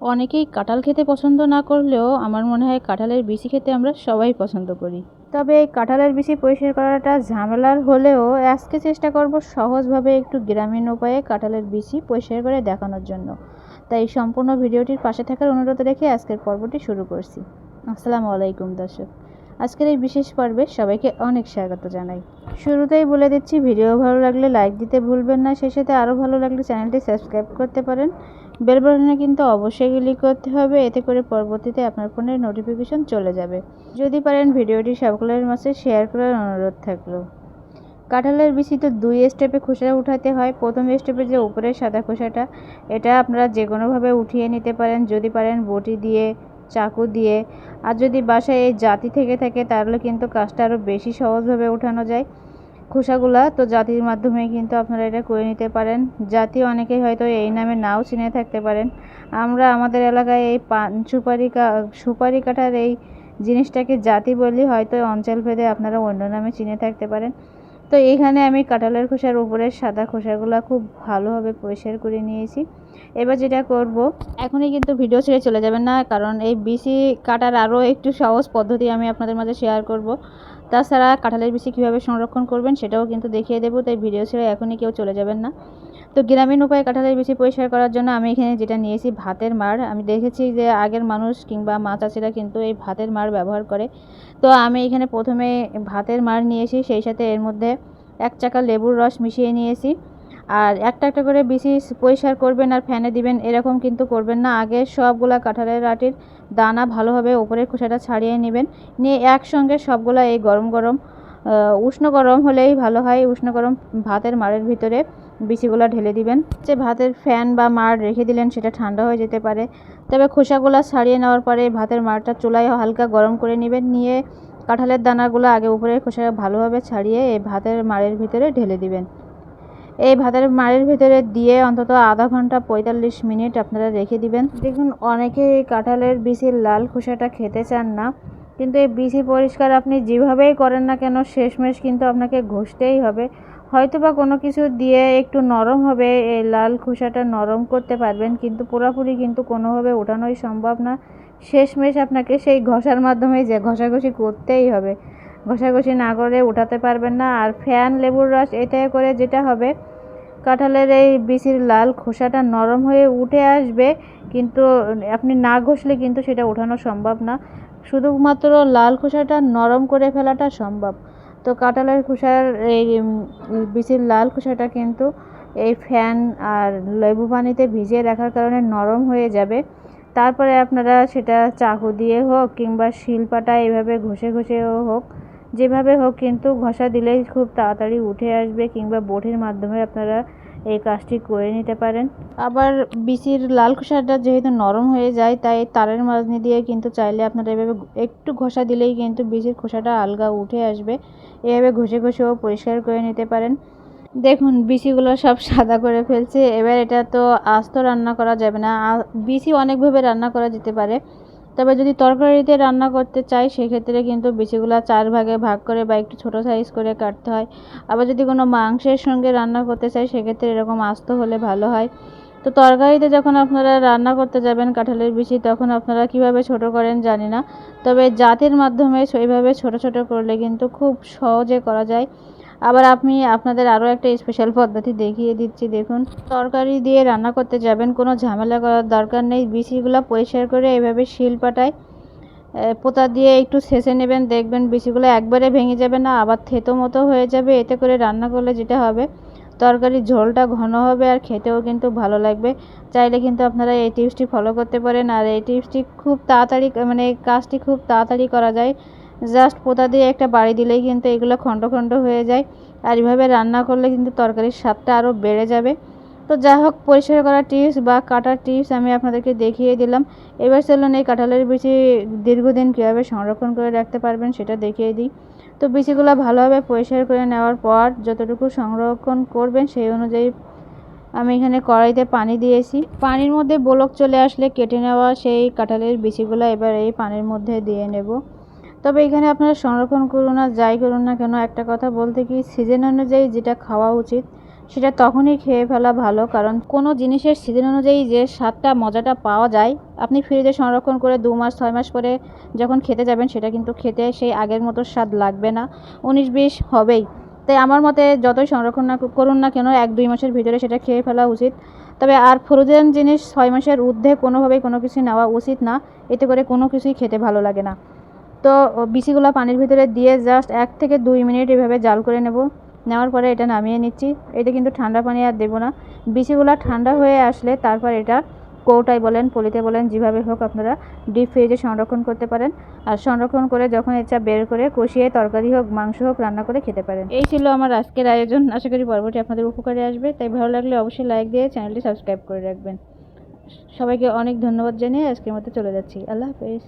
অনেকেই কাঁঠাল খেতে পছন্দ না করলেও আমার মনে হয় কাঁঠালের বিচি খেতে আমরা সবাই পছন্দ করি। তবে এই কাঁঠালের বিচি পরিষ্কার করাটা ঝামেলার হলেও আজকে চেষ্টা করব সহজভাবে একটু গ্রামীণ উপায়ে কাঁঠালের বিচি পরিষ্কার করে দেখানোর জন্য। তাই সম্পূর্ণ ভিডিওটির পাশে থাকার অনুরোধ রেখে আজকের পর্বটি শুরু করছি। আসসালামু আলাইকুম, দর্শক। আজকের এই বিশেষ পর্বে সবাইকে অনেক স্বাগত জানাই। শুরুতেই বলে দিচ্ছি, ভিডিও ভালো লাগলে লাইক দিতে ভুলবেন না। সেই সাথে আরও ভালো লাগলে চ্যানেলটি সাবস্ক্রাইব করতে পারেন। বেল বাটনে কিন্তু অবশ্যই ক্লিক করতে হবে, এতে করে পরবর্তীতে আপনার ফোনের নোটিফিকেশন চলে যাবে। যদি পারেন ভিডিওটি সকলের মাঝে শেয়ার করার অনুরোধ থাকল। কাঁঠালের বিচি তো দুই স্টেপে খোসা উঠাতে হয়। প্রথম স্টেপে যে উপরের সাদা খোসাটা, এটা আপনারা যে কোনোভাবে উঠিয়ে নিতে পারেন। যদি পারেন বটি দিয়ে, চাকু দিয়ে। আর যদি বাসায় এই জাতি থেকে থাকে, তাহলে কিন্তু কাজটা আরও বেশি সহজভাবে উঠানো যায়। খোসাগুলা তো জাতির মাধ্যমে কিন্তু আপনারা এটা করে নিতে পারেন। জাতি অনেকেই হয়তো এই নামে নাও চিনে থাকতে পারেন। আমরা আমাদের এলাকায় এই পান সুপারি সুপারি কাঠার এই জিনিসটাকে জাতি বলি হয়তো অঞ্চল ভেদে আপনারা অন্য নামে চিনে থাকতে পারেন। তো এইখানে আমি কাঁঠালের খোসার উপরের সাদা খোসাগুলো খুব ভালোভাবে পরিষ্কার করে নিয়েছি। এবার যেটা করব, এখনই কিন্তু ভিডিও ছেড়ে চলে যাবেন না, কারণ এই বিসি কাটার আরও একটু সহজ পদ্ধতি আমি আপনাদের মাঝে শেয়ার করব। তাছাড়া কাঁঠালের বিচি কীভাবে সংরক্ষণ করবেন সেটাও কিন্তু দেখিয়ে দেবো, তাই ভিডিও ছেড়ে এখনই কেউ চলে যাবেন না। তো গ্রামীণ উপায়ে কাঁঠালের বিচি পরিষ্কার করার জন্য আমি এখানে যেটা নিয়েছি ভাতের মাড়। আমি দেখেছি যে আগের মানুষ কিংবা মা চাষিরা কিন্তু এই ভাতের মাড় ব্যবহার করে। তো আমি এখানে প্রথমে ভাতের মাড় নিয়েছি, সেই সাথে এর মধ্যে এক চাকা লেবুর রস মিশিয়ে নিয়েছি। আর একটা একটা করে বিচি পরিষ্কার করবেন আর ফ্যানে দিবেন, এরকম কিন্তু করবেন না। আগে সবগুলা কাঁঠালের আটির দানা ভালোভাবে উপরের খোসাটা ছাড়িয়ে নেবেন। নিয়ে একসঙ্গে সবগুলা এই গরম গরম উষ্ণ গরম হলেই ভালো হয়। উষ্ণ গরম ভাতের মাড়ের ভিতরে বিচিগুলো ঢেলে দিবেন। যে ভাতের ফ্যান বা মাড় রেখে দিলেন, সেটা ঠান্ডা হয়ে যেতে পারে। তবে খোসাগুলো ছাড়িয়ে নেওয়ার পরে ভাতের মাড়টা চুলায় হালকা গরম করে নেবেন। নিয়ে কাঁঠালের দানাগুলো আগে উপরের খোসা ভালোভাবে ছাড়িয়ে এই ভাতের মাড়ের ভিতরে ঢেলে দিবেন। এই ভাতের মাড়ের ভিতরে দিয়ে অন্তত আধা ঘণ্টা পঁয়তাল্লিশ মিনিট আপনারা রেখে দিবেন। দেখুন অনেকে কাঁঠালের বিচির লাল খোসাটা খেতে চান না, কিন্তু এই বিচি পরিষ্কার আপনি যেভাবেই করেন না কেন, শেষমেশ কিন্তু আপনাকে ঘষতেই হবে। হয়তো বা কোনো কিছু দিয়ে একটু নরম হবে, এই লাল খোসাটা নরম করতে পারবেন, কিন্তু পুরোপুরি কিন্তু কোনোভাবে ওঠানোই সম্ভব না। শেষমেশ আপনাকে সেই ঘষার মাধ্যমে যে ঘষাঘষি করতেই হবে। ঘষাঘষি না করে উঠাতে পারবেন না, আর ফ্যান, লেবুর রস এটাই করে যেটা হবে কাঁঠালের এই বিচির লাল খোসাটা নরম হয়ে উঠে আসবে, কিন্তু আপনি না ঘষলে কিন্তু সেটা ওঠানো সম্ভব না। শুধুমাত্র লাল খোসাটা নরম করে ফেলাটা সম্ভব। তো কাঁঠালের খোসার এই বিচির লাল খোসাটা কিন্তু এই ফ্যান আর লেবু পানিতে ভিজিয়ে রাখার কারণে নরম হয়ে যাবে। তারপরে আপনারা সেটা চাকু দিয়ে হোক কিংবা শিলপাটা এভাবে ঘষে ঘষেও হোক যেভাবে হোক কিন্তু ঘষা দিলেই খুব তাড়াতাড়ি উঠে আসবে কিংবা বটির মাধ্যমে আপনারা এই কাজটি করে নিতে পারেন। আবার বিচির লাল খোসাটা যেহেতু নরম হয়ে যায়, তাই তারের মাজনি দিয়ে কিন্তু চাইলে আপনারা এভাবে একটু ঘষা দিলেই কিন্তু বিচির খোসাটা আলগা উঠে আসবে। এভাবে ঘষে ঘষেও পরিষ্কার করে নিতে পারেন। দেখুন বিচিগুলো সব সাদা করে ফেলছে। এবার এটা তো আস্ত রান্না করা যাবে না। বিচি অনেকভাবে রান্না করা যেতে পারে। তবে যদি তরকারিতে রান্না করতে চাই, সেক্ষেত্রে কিন্তু বিচিগুলো চার ভাগে ভাগ করে বা একটু ছোটো সাইজ করে কাটতে হয়। আবার যদি কোনো মাংসের সঙ্গে রান্না করতে চাই, সেক্ষেত্রে এরকম আস্ত হলে ভালো হয়। তো তরকারিতে যখন আপনারা রান্না করতে যাবেন কাঁঠালের বিচি, তখন আপনারা কীভাবে ছোট করেন জানি না। তবে জাতের মাধ্যমে সেইভাবে ছোট ছোট করলে কিন্তু খুব সহজে করা যায়। আবার আপনি আপনাদের আরও একটা স্পেশাল পদ্ধতি দেখিয়ে দিচ্ছি, দেখুন। তরকারি দিয়ে রান্না করতে যাবেন, কোনো ঝামেলা করার দরকার নেই। বিচিগুলো পরিষ্কার করে এভাবে শিল পাটায় পোতা দিয়ে একটু ছেঁচে নেবেন, দেখবেন বিচিগুলো একবারে ভেঙে যাবে না, আবার থেতো মতো হয়ে যাবে। এতে করে রান্না করলে যেটা হবে, তরকারির ঝোলটা ঘন হবে আর খেতেও কিন্তু ভালো লাগবে। চাইলে কিন্তু আপনারা এই টিপসটি ফলো করতে পারেন। আর এই টিপসটি খুব তাড়াতাড়ি মানে কাজটি খুব তাড়াতাড়ি করা যায়। জাস্ট পোতা দিয়ে একটা বাড়ি দিলেই কিন্তু এগুলো খণ্ড খণ্ড হয়ে যায়। আর এভাবে রান্না করলে কিন্তু তরকারির স্বাদটা আরও বেড়ে যাবে। তো যা হোক, পরিষ্কার করার টিপস বা কাটার টিপস আমি আপনাদেরকে দেখিয়ে দিলাম। এবার চলুন এই কাঁঠালের বিচি দীর্ঘদিন কীভাবে সংরক্ষণ করে রাখতে পারবেন সেটা দেখিয়ে দিই। তো বিচিগুলো ভালোভাবে পরিষ্কার করে নেওয়ার পর যতটুকু সংরক্ষণ করবেন সেই অনুযায়ী আমি এখানে কড়াইতে পানি দিয়েছি। পানির মধ্যে বোলক চলে আসলে কেটে নেওয়া সেই কাঁঠালের বিচিগুলো এবার এই পানির মধ্যে দিয়ে নেব। তবে এখানে আপনারা সংরক্ষণ করুন না যাই করুন না কেন, একটা কথা বলতে কি সিজন অনুযায়ী যেটা খাওয়া উচিত, সেটা তখনই খেয়ে ফেলা ভালো। কারণ কোনো জিনিসের সিজন অনুযায়ী যে স্বাদটা, মজাটা পাওয়া যায়, আপনি ফ্রিজে সংরক্ষণ করে দু মাস, ছয় মাস পরে যখন খেতে যাবেন, সেটা কিন্তু খেতে সেই আগের মতো স্বাদ লাগবে না। উনিশ বিশ হবেই। তাই আমার মতে যতই সংরক্ষণ না করুন না কেন, এক দুই মাসের ভিতরে সেটা খেয়ে ফেলা উচিত। তবে আর ফ্রোজেন জিনিস ছয় মাসের ঊর্ধ্বে কোনোভাবেই কোনো কিছু নেওয়া উচিত না। এতে করে কোনো কিছুই খেতে ভালো লাগে না। তো বিচিগুলো পানির ভিতরে দিয়ে জাস্ট এক থেকে দুই মিনিট এভাবে জাল করে নেব। নেওয়ার পরে এটা নামিয়ে নিচ্ছি। এটা কিন্তু ঠান্ডা পানি আর দেবো না। বিচিগুলো ঠান্ডা হয়ে আসলে তারপর এটা কৌটায় বলেন, পলিতে বলেন, যেভাবে হোক আপনারা ডিপ ফ্রিজে সংরক্ষণ করতে পারেন। আর সংরক্ষণ করে যখন ইচ্ছা বের করে কষিয়ে তরকারি হোক, মাংস হোক, রান্না করে খেতে পারেন। এই ছিল আমার আজকের আয়োজন। আশা করি পর্বটি আপনাদের উপকারে আসবে। তাই ভালো লাগলে অবশ্যই লাইক দিয়ে চ্যানেলটি সাবস্ক্রাইব করে রাখবেন। সবাইকে অনেক ধন্যবাদ জানিয়ে আজকের মতো চলে যাচ্ছি। আল্লাহ হাফেজ।